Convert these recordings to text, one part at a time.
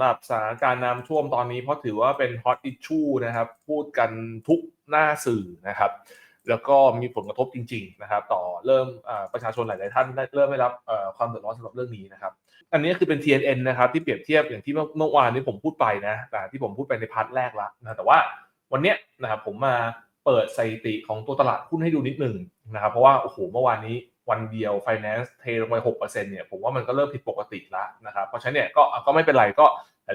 หรับสถานการณ์น้ำท่วมตอนนี้เพราะถือว่าเป็นฮอตอิชชูนะครับ พูดกันทุกหน้าสื่อนะครับ แล้วก็มีผลกระทบจริง ๆ นะครับ ต่อเริ่มประชาชนหลาย ๆ ท่านได้เริ่มได้รับความเดือดร้อนสำหรับเรื่องนี้นะครับ อันนี้คือเป็น TNN นะครับ ที่เปรียบเทียบอย่างที่เมื่อวานนี้ผมพูดไปนะอ่ที่ผมพูดไปในพาร์ทแรกละนะแต่ว่าวันนี้นะครับผมมาเปิดสถิติของตัวตลาดหุ้นให้ดูนิดหนึ่งนะครับเพราะว่าโอ้โหเมื่อวานนี้วันเดียว Finance เทลงไป6%เนี่ยผมว่ามันก็เริ่มผิดปกติแล้วนะครับเพราะฉะนั้นเนี่ยก็ก็ไม่เป็นไรก็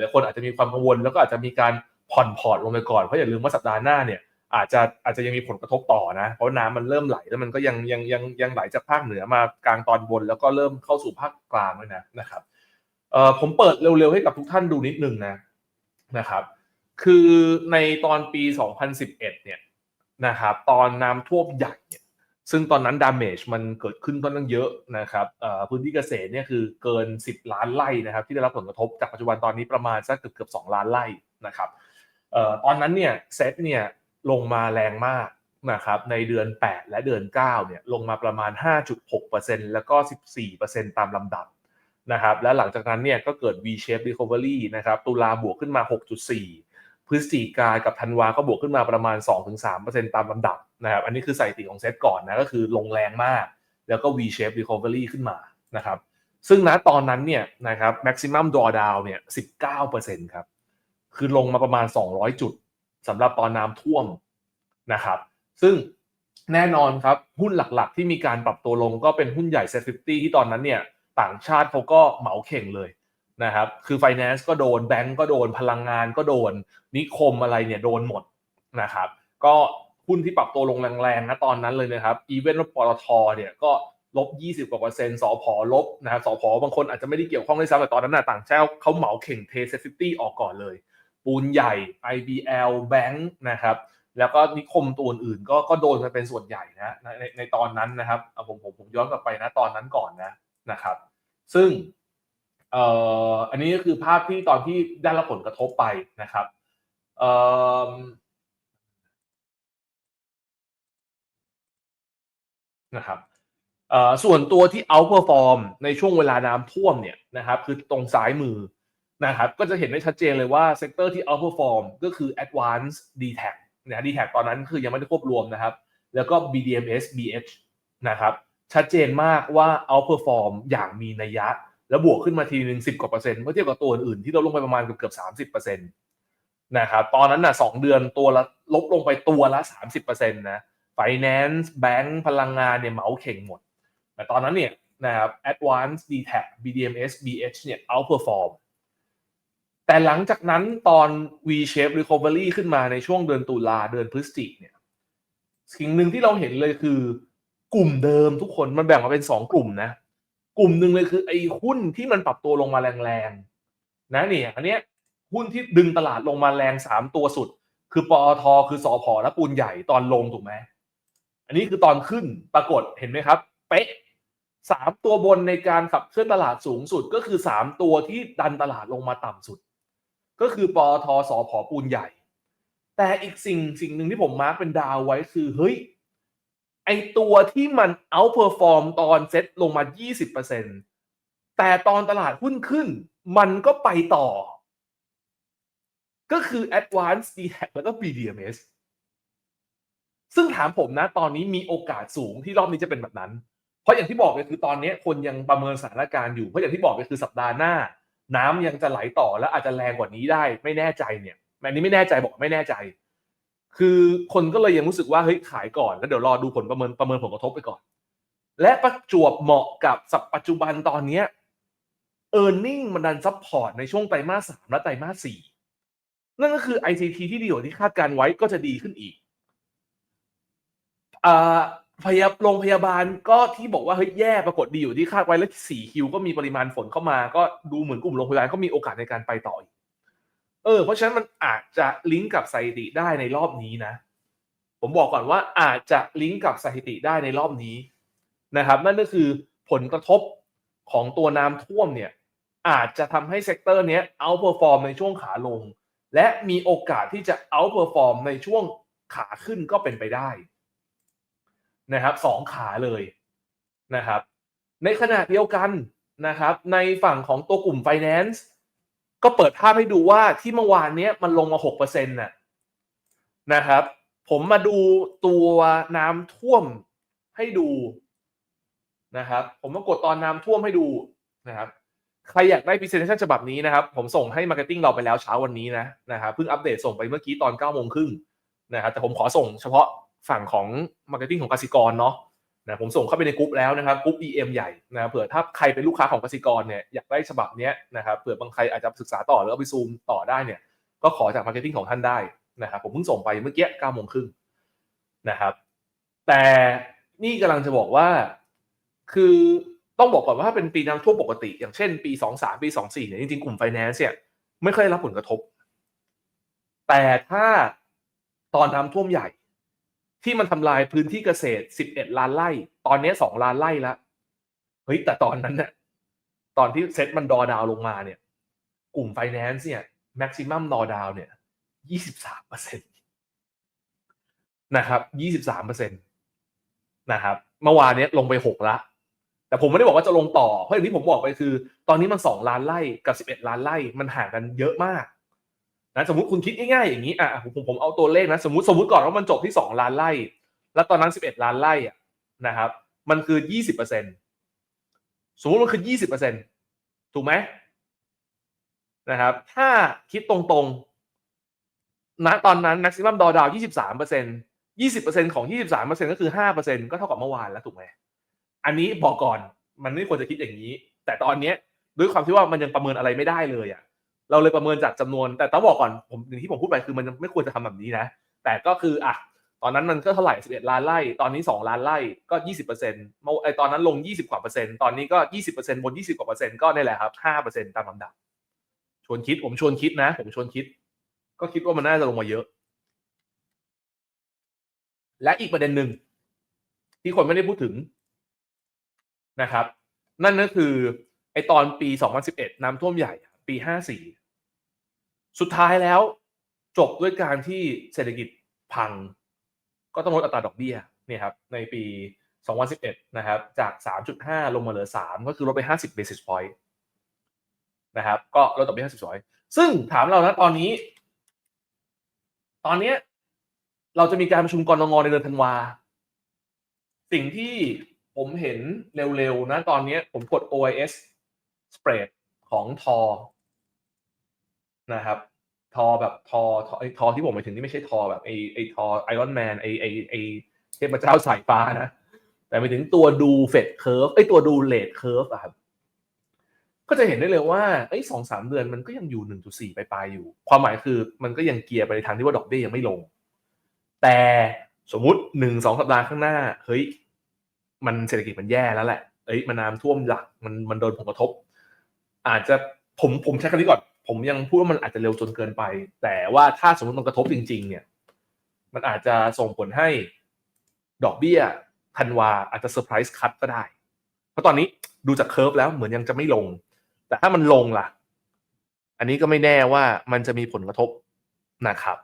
ลายๆคนอาจจะมีความกังวล แล้วก็อาจจะมีการผ่อนพอร์ตลงไปก่อนเพราะอย่าลืมว่าสัปดาห์หน้าเนี่ยอาจจะอาจจะยังมีผลกระทบต่อนะ เพราะน้ำมันเริ่มไหลแล้วมันก็ยังยังยังยังไหลจากภาคเหนือมากลางตอนบน แล้วก็เริ่มเข้าสู่ภาคกลางด้วยนะนะครับเอ่อผมเปิดเร็วๆให้กับทุกท่านดูนิดนึงนะนะครับ คือในตอนปี 2011 เนี่ยนะครับ ตอนน้ำท่วมใหญ่เนี่ย ซึ่งตอนนั้นดามจมันเกิดขึ้นค่อนข้างเยอะนะครับพื้นที่เกษตรเนี่ยคือเกิน 10 ล้านไร่นะครับ ที่ได้รับผลกระทบจากปัจจุบันตอนนี้ประมาณสักเกือบเกือบ2ล้านไร่นะครับออตอนนั้นเนี่ยเซตเนี่ยลงมาแรงมากนะครับในเดือน 8 และเดือน 9 เนี่ยลงมาประมาณ 5.6%แล้วก็ 14%ตามลำดับนะครับและหลังจากนั้นเนี่ยก็เกิด V shape recovery นะครับตุลาบวกขึ้นมา 6.4 พฤศจิกากับธันวาก็บวกขึ้นมาประมาณ 2-3%ตามลำดับนะครับอันนี้คือสถิติของเซตก่อนนะก็คือลงแรงมาก แล้วก็ V shape recovery ขึ้นมานะครับซึ่งณตอนนั้นเนี่ยนะครับ maximum drawdown เนี่ย 19%ครับคือลงมาประมาณ 200 จุดสำหรับตอนน้ำท่วมนะครับซึ่งแน่นอนครับ หุ้นหลักๆ ที่มีการปรับตัวลงก็เป็นหุ้นใหญ่เซฟตี้ที่ตอนนั้นเนี่ยต่างชาติเขาก็เหมาเข่งเลย นะครับ คือ Finance ก็โดนแบงก์ก็โดนพลังงานก็โดน นิคมอะไรเนี่ยโดนหมดนะครับ ก็หุ้นที่ปรับตัวลงแรงๆนะตอนนั้นเลยนะครับอีเวนต์ปตทเนี่ยก็ลบ 20 กว่าเปอร์เซ็นต์สพลบนะครับสพบางคนอาจจะไม่ได้เกี่ยวข้องด้วยซ้ำแต่ตอนนั้นน่ะต่างชาติเขาเหมาเข่งเทเซฟตี้ออกก่อนเลย ปูนใหญ่ IBL Bank นะครับแล้วก็นิคมตัวอื่นก็ก็โดนกันเป็นส่วนใหญ่นะในในตอนนั้นนะครับผมผมผมย้อนกลับไปนะตอนนั้นก่อนนะนะครับ ซึ่ง เอ่ออันนี้ก็คือภาพที่ตอนที่ได้รับผลกระทบไปนะครับเอ่อนะครับเอ่อส่วนตัวที่ outperform ในช่วงเวลาน้ำท่วมเนี่ยนะครับคือตรงซ้ายมือนะครับก็จะเห็นได้ชัดเจนเลยว่าเซกเตอร์ที่ outperform ก็คือ Advanced d t a c นะ d t a c ตอนนั้นคือยังไม่ได้ควบรวมนะครับ แล้วก็ BDMs BH นะครับชัดเจนมากว่า outperform อย่างมีนัยยะ แล้วบวกขึ้นมาทีหนึ่ง10กว่าเปอร์เซ็นต์เมื่อเทียบกับตัวอื่นที่ลดลงไปประมาณเกือบเกือบ30เปอร์เซ็นต์นะครับตอนนั้นน่ะ2เดือนตัวละลบลงไปตัวละ30เปอร์เซ็นต์นะ Finance Bank พลังงานเนี่ยเหมาเข่งหมด แต่ตอนนั้นเนี่ยนะครับ Advanced d t a c BDMs BH เนี่ย outperform แต่หลังจากนั้นตอน V shape recovery ขึ้นมาในช่วงเดือนตุลาเดือนพฤศจิกเนี่ยสิ่งหนึ่งที่เราเห็นเลยคือกลุ่มเดิมทุกคนมันแบ่งมาเป็นสองกลุ่มนะ กลุ่มหนึ่งเลยคือไอ้หุ้นที่มันปรับตัวลงมาแรงๆนะนี่อันเนี้ยหุ้นที่ดึงตลาดลงมาแรงสามตัวสุด คือปอทคือสอพอและปูนใหญ่ตอนลงถูกไหมอันนี้คือตอนขึ้นปรากฏเห็นไหมครับ เป๊ะสามตัวบนในการขับเคลื่อนตลาดสูงสุดก็คือสามตัวที่ดันตลาดลงมาต่ำสุด ก็คือปอทสอพอปูนใหญ่ แต่อีกสิ่งสิ่งหนึ่งที่ผมมาร์กเป็นดาวไว้คือเฮ้ย ไอตัวที่มัน outperform ตอนเซ็ตลงมา 20%แต่ตอนตลาดหุ้นขึ้น มันก็ไปต่อ ก็คือ Advanced d t a c แล้วก็ BDMs ซึ่งถามผมนะ ตอนนี้มีโอกาสสูงที่รอบนี้จะเป็นแบบนั้น เพราะอย่างที่บอกเลยคือตอนนี้คนยังประเมินสถานการณ์อยู่ เพราะอย่างที่บอกเลยคือสัปดาห์หน้า น้ำยังจะไหลต่อและอาจจะแรงกว่านี้ได้ ไม่แน่ใจเนี่ยอันนี้ไม่แน่ใจบอกไม่แน่ใจ คือคนก็เลยยังรู้สึกว่าเฮ้ยขายก่อนแล้วเดี๋ยวรอดูผลประเมินประเมินผลกระทบไปก่อน และประจวบเหมาะกับสัปัจจุบันตอนเนี้ย e a r n i n g มันดันซัพพอร์ตในช่วงไตรมาสสามและไตรมาสสี่นั่นก็คือ ICT ที่ดีกว่าที่คาดการไว้ก็จะดีขึ้นอีกอ่าพยาโรงพยาบาลก็ที่บอกว่าเฮ้ยแย่ปรากฏดีอยู่ที่คาดไว้แล้วสี่คิวก็มีปริมาณฝนเข้ามา ก็ดูเหมือนกลุ่มโรงพยาบาลก็มีโอกาสในการไปต่ออีก เออเพราะฉะนั้นมันอาจจะลิงก์กับสถิติได้ในรอบนี้นะ ผมบอกก่อนว่าอาจจะลิงก์กับสถิติได้ในรอบนี้นะครับ นั่นก็คือผลกระทบของตัวน้ำท่วมเนี่ยอาจจะทำให้เซกเตอร์เนี้ยเอาเปอร์ฟอร์มในช่วงขาลง และมีโอกาสที่จะเอาเปอร์ฟอร์มในช่วงขาขึ้นก็เป็นไปได้นะครับสองขาเลยนะครับ ในขณะเดียวกันนะครับ ในฝั่งของตัวกลุ่ม Finance ก็เปิดภาพให้ดูว่าที่เมื่อวานเนี้ยมันลงมาหกเปอร์เซ็นต์น่ะนะครับ ผมมาดูตัวน้ำท่วมให้ดูนะครับ ผมมากดตอนน้ำท่วมให้ดูนะครับ ใครอยากได้ presentation ฉบับนี้นะครับ ผมส่งให้ marketing เราไปแล้วเช้าวันนี้นะนะครับเพิ่งอัปเดตส่งไปเมื่อกี้ตอน9ก้าโมงครึ่งนะครับแต่ผมขอส่งเฉพาะฝั่งของ marketing ของกสิกรเนาะ นะผมส่งเข้าไปในกลุ่มแล้วนะครับกลุ่ม EM ใหญ่นะเผื่อถ้าใครเป็นลูกค้าของกสิกรเนี่ยอยากได้ฉบับนี้นะครับเผื่อบางใครอาจจะศึกษาต่อหรือเอาไปซูมต่อได้เนี่ยก็ขอจาก marketing ของท่านได้นะครับผมเพิ่งส่งไปเมื่อกี้เก้าโมงครึ่งนะครับ แต่นี่กำลังจะบอกว่าคือต้องบอกก่อนว่าถ้าเป็นปีน้ำท่วมปกติ อย่างเช่นปีสองสามปีสองสี่เนี่ยจริงๆ กลุ่มไฟแนนซ์เนี่ยไม่เคยรับผลกระทบ แต่ถ้าตอนน้ำท่วมใหญ่ ที่มันทำลายพื้นที่เกษตรสิบเอ็ดล้านไร่ ตอนนี้สองล้านไร่แล้วเฮ้ยแต่ตอนนั้นเนี่ยตอนที่เซ็ตมันดอดาวลงมาเนี่ย กลุ่มไฟแนนซ์เนี่ยแม็กซิมัมดอดาวเนี่ยยี่สิบสามเปอร์เซ็นตนะครับยี่สิบสามเปอร์เซ็นตนะครับ เมื่อวานเนี้ยลงไปหกละ แต่ผมไม่ได้บอกว่าจะลงต่อ เพราะอย่างที่ผมบอกไปคือ ตอนนี้มันสองล้านไร่กับสิบเอ็ดล้านไร่ มันห่างกันเยอะมาก นะสมมติคุณคิดง่ายๆอย่างนี้อะผมผมเอาตัวเลขนะสมมติสมมติก่อนว่ามันจบที่สองล้านไร่แล้วตอนนั้นสิบเอ็ดล้านไร่อะนะครับ มันคือยี่สิบเปอร์เซ็นสมมติมันคือยี่สิบเปอร์เซ็นถูกไหมนะครับ ถ้าคิดตรงๆณตอนนั้น maximum drawdown ยี่สิบสามเปอร์เซ็นยี่สิบเปอร์เซ็นของยี่สิบสามเปอร์เซ็นก็คือห้าเปอร์เซ็นก็เท่ากับเมื่อวานแล้วถูกไหมอันนี้บอกก่อนมันไม่ควรจะคิดอย่างนี้ แต่ตอนเนี้ยด้วยความที่ว่ามันยังประเมินอะไรไม่ได้เลยอะ เราเลยประเมินจากจำนวน แต่ต้องบอกก่อนผมอย่างที่ผมพูดไปคือมันไม่ควรจะทำแบบนี้นะ แต่ก็คืออะตอนนั้นมันก็เท่าไหร่ 11 ล้านไร่ตอนนี้ 2 ล้านไร่ก็ 20เปอร์เซ็นต์ไอตอนนั้นลง 20 กว่าเปอร์เซ็นต์ตอนนี้ก็ 20เปอร์เซ็นต์บน 20 กว่าเปอร์เซ็นต์ก็นี่แหละครับ5เปอร์เซ็นต์ตามลำดับ ชวนคิดผมชวนคิดนะ ผมชวนคิด ก็คิดว่ามันน่าจะลงมาเยอะ และอีกประเด็นหนึ่งที่คนไม่ได้พูดถึงนะครับ นั่นก็คือไอตอนปี 2011 น้ำท่วมใหญ่ ปี54สุดท้ายแล้วจบด้วยการที่เศรษฐกิจพัง ก็ต้องลดอัตราดอกเบี้ยเนี่ยครับในปี 2011 นะครับ จาก 3.5 ลงมาเหลือ 3 ก็คือลดไป 50 basis point นะครับ ก็ลดดอกเบี้ย50 point ซึ่งถามเรานะตอนนี้ ตอนนี้เราจะมีการประชุมกรงงในเดือนธันวา สิ่งที่ผมเห็นเร็วๆนะตอนนี้ผมกด OIS spread ของทอ นะครับ ทอแบบทอทอไอทอที่ผมหมายถึงนี่ไม่ใช่ทอแบบไอไอทอไอรอนแมนไอไอไอเทพเจ้าสายฟ้านะ แต่หมายถึงตัวดูเฟดเคิร์ฟไอตัวดูเลดเคิร์ฟอะครับก็จะเห็นได้เลยว่าไอ้สองสามเดือนมันก็ยังอยู่หนึ่งจุดสี่ปลายๆอยู่ ความหมายคือมันก็ยังเกียร์ไปในทางที่ว่าดอกเบี้ยยังไม่ลง แต่สมมุติหนึ่งสองสัปดาห์ข้างหน้า เฮ้ย มันเศรษฐกิจมันแย่แล้วแหละ เอ้ยมันน้ำท่วมหลักมันมันโดนผลกระทบ อาจจะผมผมใช้คำนี้ก่อน ผมยังพูดว่ามันอาจจะเร็วจนเกินไป แต่ว่าถ้าสมมติมันกระทบจริง ๆ เนี่ย มันอาจจะส่งผลให้ดอกเบี้ยธันวาอาจจะเซอร์ไพรส์คัตก็ได้ เพราะตอนนี้ดูจากเคอร์ฟแล้วเหมือนยังจะไม่ลง แต่ถ้ามันลงล่ะ อันนี้ก็ไม่แน่ว่ามันจะมีผลกระทบนะครับ